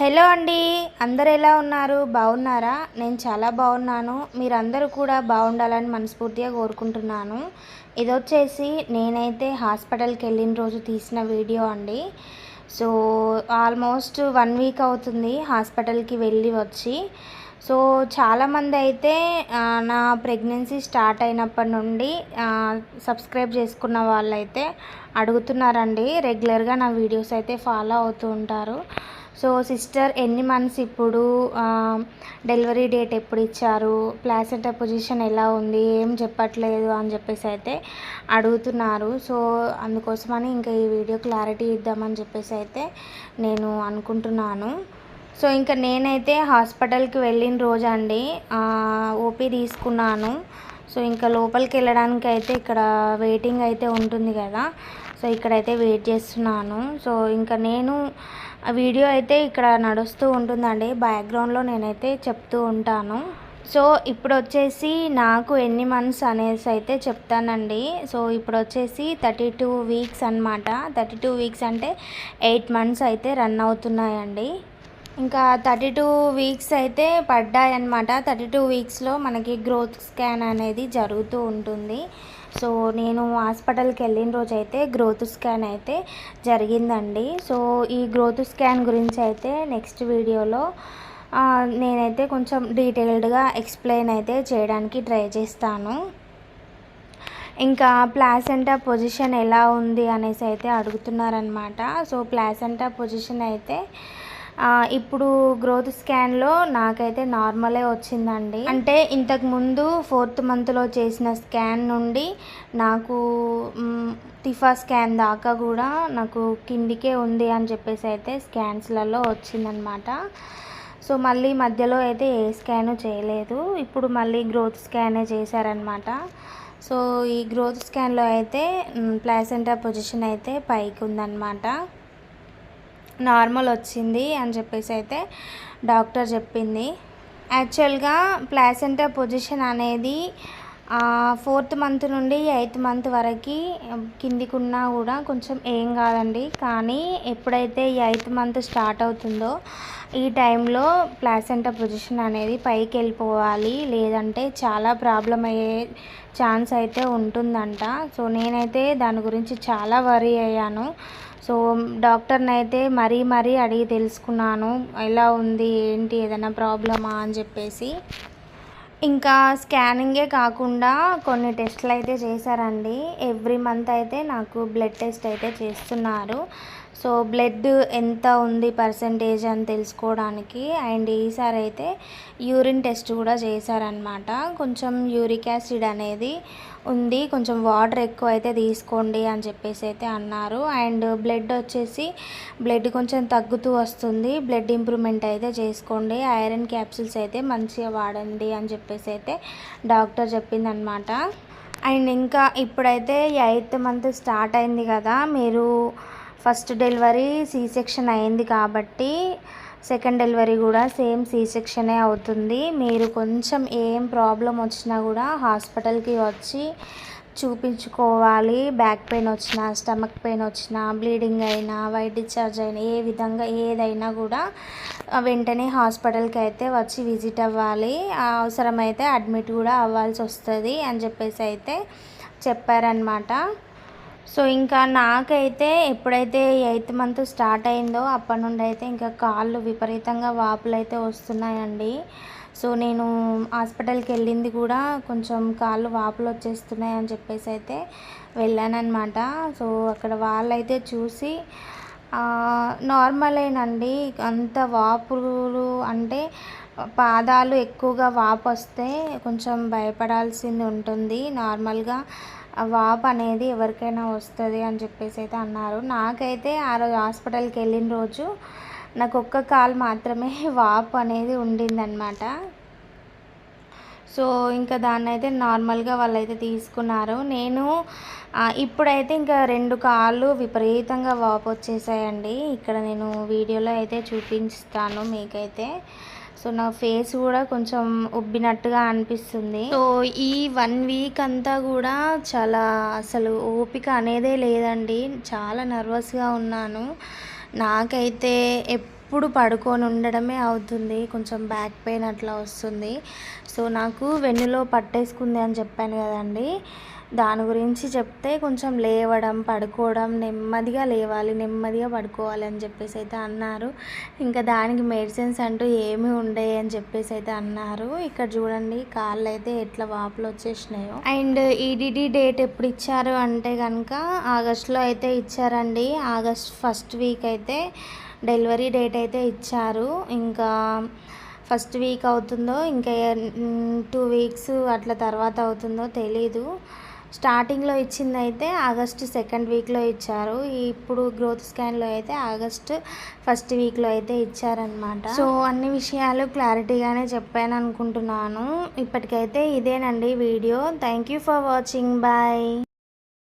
Hello అండి అందరు ఎలా ఉన్నారు? బాగున్నారా? నేను చాలా బాగున్నాను. మీరందరూ కూడా బాగుండాలని మనస్ఫూర్తిగా కోరుకుంటున్నాను. ఇది వచ్చేసి నేనైతే హాస్పిటల్కి వెళ్ళిన రోజు తీసిన వీడియో అండి. సో ఆల్మోస్ట్ వన్ వీక్ అవుతుంది హాస్పిటల్కి వెళ్ళి వచ్చి. సో చాలామంది అయితే నా ప్రెగ్నెన్సీ స్టార్ట్ అయినప్పటి నుండి సబ్స్క్రైబ్ చేసుకున్న వాళ్ళైతే అడుగుతున్నారండి. రెగ్యులర్గా నా వీడియోస్ అయితే ఫాలో అవుతూ ఉంటారు. సో సిస్టర్ ఎన్ని మంత్స్ ఇప్పుడు డెలివరీ డేట్ ఎప్పుడు ఇచ్చారు? ప్లాసెంటా పొజిషన్ ఎలా ఉంది? ఏం చెప్పట్లేదు అని చెప్పేసి అయితే అడుగుతున్నారు. సో అందుకోసమని ఇంకా ఈ వీడియో క్లారిటీ ఇద్దామని చెప్పేసి అయితే నేను అనుకుంటున్నాను. సో ఇంకా నేనైతే హాస్పిటల్కి వెళ్ళిన రోజు అండి ఓపీ తీసుకున్నాను. సో ఇంకా లోపలికి వెళ్ళడానికి అయితే ఇక్కడ వెయిటింగ్ అయితే ఉంటుంది కదా. సో ఇక్కడైతే వెయిట్ చేస్తున్నాను. సో ఇంకా నేను వీడియో అయితే ఇక్కడ నడుస్తూ ఉంటుందండి. బ్యాక్గ్రౌండ్లో నేనైతే చెప్తూ ఉంటాను. సో ఇప్పుడు వచ్చేసి నాకు ఎన్ని మంత్స్ అనేసి అయితే చెప్తానండి. సో ఇప్పుడు వచ్చేసి థర్టీ టూ వీక్స్ అనమాట థర్టీ టూ వీక్స్ అంటే ఎయిట్ మంత్స్ అయితే రన్ అవుతున్నాయండి. ఇంకా థర్టీ టూ వీక్స్ అయితే పడ్డాయన్నమాట. థర్టీ టూ వీక్స్లో మనకి గ్రోత్ స్కాన్ అనేది జరుగుతూ ఉంటుంది. సో నేను హాస్పిటల్కి వెళ్ళిన రోజు అయితే గ్రోత్ స్కాన్ అయితే జరిగిందండి. సో ఈ గ్రోత్ స్కాన్ గురించి అయితే నెక్స్ట్ వీడియోలో నేనైతే కొంచెం డీటెయిల్డ్గా ఎక్స్ప్లెయిన్ అయితే చేయడానికి ట్రై చేస్తాను. ఇంకా ప్లాసెంటా పొజిషన్ ఎలా ఉంది అనేసి అయితే అడుగుతున్నారనమాట సో ప్లాసెంటా పొజిషన్ అయితే ఇప్పుడు గ్రోత్ స్కాన్లో నాకైతే నార్మలే వచ్చిందండి. అంటే ఇంతకు ముందు ఫోర్త్ మంత్లో చేసిన స్కాన్ నుండి నాకు టిఫా స్కాన్ దాకా కూడా నాకు కిందికే ఉంది అని చెప్పేసి అయితే స్కాన్స్లలో వచ్చిందనమాట సో మళ్ళీ మధ్యలో అయితే ఏ స్కాను చేయలేదు. ఇప్పుడు మళ్ళీ గ్రోత్ స్కానే చేశారనమాట సో ఈ గ్రోత్ స్కాన్లో అయితే ప్లాసెంటా పొజిషన్ అయితే పైకి ఉందన్నమాట నార్మల్ వచ్చింది అని చెప్పేసి అయితే డాక్టర్ చెప్పింది. యాక్చువల్గా ప్లాసెంటా పొజిషన్ అనేది ఫోర్త్ మంత్ నుండి ఎయిత్ మంత్ వరకు కిందికున్నా కూడా కొంచెం ఏం కాదండి. కానీ ఎప్పుడైతే ఈ ఎయిత్ మంత్ స్టార్ట్ అవుతుందో ఈ టైంలో ప్లాసెంటా పొజిషన్ అనేది పైకి వెళ్ళిపోవాలి. లేదంటే చాలా ప్రాబ్లం అయ్యే ఛాన్స్ అయితే ఉంటుందంట. సో నేనైతే దాని గురించి చాలా వరీ అయ్యాను. సో డాక్టర్ని అయితే మరీ మరీ అడిగి తెలుసుకున్నాను. ఎలా ఉంది? ఏంటి? ఏదైనా ప్రాబ్లమా? అని చెప్పేసి. ఇంకా స్కానింగే కాకుండా కొన్ని టెస్ట్లు అయితే చేశారండి. ఎవ్రీ మంత్ అయితే నాకు బ్లడ్ టెస్ట్ అయితే చేస్తున్నారు. సో బ్లడ్ ఎంత ఉంది పర్సంటేజ్ అని తెలుసుకోవడానికి అండ్ ఈసారి అయితే యూరిన్ టెస్ట్ కూడా చేశారనమాట కొంచెం యూరిక్ యాసిడ్ అనేది ఉంది. కొంచెం వాటర్ ఎక్కువ అయితే తీసుకోండి అని చెప్పేసి అయితే అన్నారు. అండ్ బ్లడ్ వచ్చేసి బ్లడ్ కొంచెం తగ్గుతూ వస్తుంది. బ్లడ్ ఇంప్రూవ్మెంట్ అయితే చేసుకోండి. ఐరన్ క్యాప్సిల్స్ అయితే మంచిగా వాడండి అని చెప్పేసి అయితే డాక్టర్ చెప్పిందనమాట అండ్ ఇంకా ఇప్పుడైతే ఎయిత్ మంత్ స్టార్ట్ అయింది కదా. మీరు ఫస్ట్ డెలివరీ సీ సెక్షన్ అయింది కాబట్టి సెకండ్ డెలివరీ కూడా సేమ్ సీ సెక్షనే అవుతుంది. మీరు కొంచెం ఏం ప్రాబ్లం వచ్చినా కూడా హాస్పిటల్కి వచ్చి చూపించుకోవాలి. బ్యాక్ పెయిన్ వచ్చినా స్టమక్ పెయిన్ వచ్చినా బ్లీడింగ్ అయినా వైట్ డిశ్చార్జ్ అయినా ఏ విధంగా ఏదైనా కూడా వెంటనే హాస్పిటల్కి అయితే వచ్చి విజిట్ అవ్వాలి. ఆ, అవసరమైతే అడ్మిట్ కూడా అవ్వాల్సి వస్తుంది అని చెప్పేసి అయితే చెప్పారనమాట సో ఇంకా నాకైతే ఎప్పుడైతే ఎయిత్ మంత్ స్టార్ట్ అయిందో అప్పటి నుండి అయితే ఇంకా కాళ్ళు విపరీతంగా వాపులు అయితే వస్తున్నాయండి. సో నేను హాస్పిటల్కి వెళ్ళింది కూడా కొంచెం కాళ్ళు వాపులు వచ్చేస్తున్నాయి అని చెప్పేసి అయితే వెళ్ళానన్నమాట. సో అక్కడ వాళ్ళైతే చూసి నార్మలేనండి. అంత వాపులు అంటే పాదాలు ఎక్కువగా వాపు వస్తే కొంచెం భయపడాల్సింది ఉంటుంది. నార్మల్గా వాపు అనేది ఎవరికైనా వస్తుంది అని చెప్పేసి అయితే అన్నారు. నాకైతే ఆ రోజు హాస్పిటల్కి వెళ్ళిన రోజు నాకు ఒక్క కాల్ మాత్రమే వాపు అనేది ఉండిందనమాట సో ఇంకా దాన్ని అయితే నార్మల్గా వాళ్ళైతే తీసుకున్నారు. నేను ఇప్పుడైతే ఇంకా రెండు కాళ్ళు విపరీతంగా వాపు వచ్చేసాయండి ఇక్కడ నేను వీడియోలో అయితే చూపిస్తాను మీకైతే. సో నా ఫేస్ కూడా కొంచెం ఉబ్బినట్టుగా అనిపిస్తుంది. సో ఈ వన్ వీక్ అంతా కూడా చాలా అసలు ఓపిక అనేదే లేదండి. చాలా నర్వస్గా ఉన్నాను. నాకైతే ఎప్పుడు పడుకొని ఉండడమే అవుతుంది. కొంచెం బ్యాక్ పెయిన్ అట్లా వస్తుంది. సో నాకు వెన్నులో పట్టేసుకుంది అని చెప్పాను కదండి. దాని గురించి చెప్తే కొంచెం లేవడం పడుకోవడం నెమ్మదిగా లేవాలి నెమ్మదిగా పడుకోవాలి అని చెప్పేసి అయితే అన్నారు. ఇంకా దానికి మెడిసిన్స్ అంటూ ఏమీ ఉండవు అని చెప్పేసి అయితే అన్నారు. ఇక్కడ చూడండి కాళ్ళు అయితే ఎట్లా వాపులు వచ్చేసినాయో. అండ్ ఈడిడి డేట్ ఎప్పుడు ఇచ్చారు అంటే కనుక ఆగస్ట్లో అయితే ఇచ్చారండి. ఆగస్ట్ ఫస్ట్ వీక్ అయితే డెలివరీ డేట్ అయితే ఇచ్చారు. ఇంకా ఫస్ట్ వీక్ అవుతుందో ఇంకా టూ వీక్స్ అట్లా తర్వాత అవుతుందో తెలీదు. స్టార్టింగ్లో ఇచ్చింది అయితే ఆగస్ట్ సెకండ్ వీక్లో ఇచ్చారు. ఇప్పుడు గ్రోత్ స్కాన్లో అయితే ఆగస్ట్ ఫస్ట్ వీక్లో అయితే ఇచ్చారనమాట సో అన్ని విషయాలు క్లారిటీగానే చెప్పాను అనుకుంటున్నాను ఇప్పటికైతే ఇదేనండి video. Thank you for watching. Bye.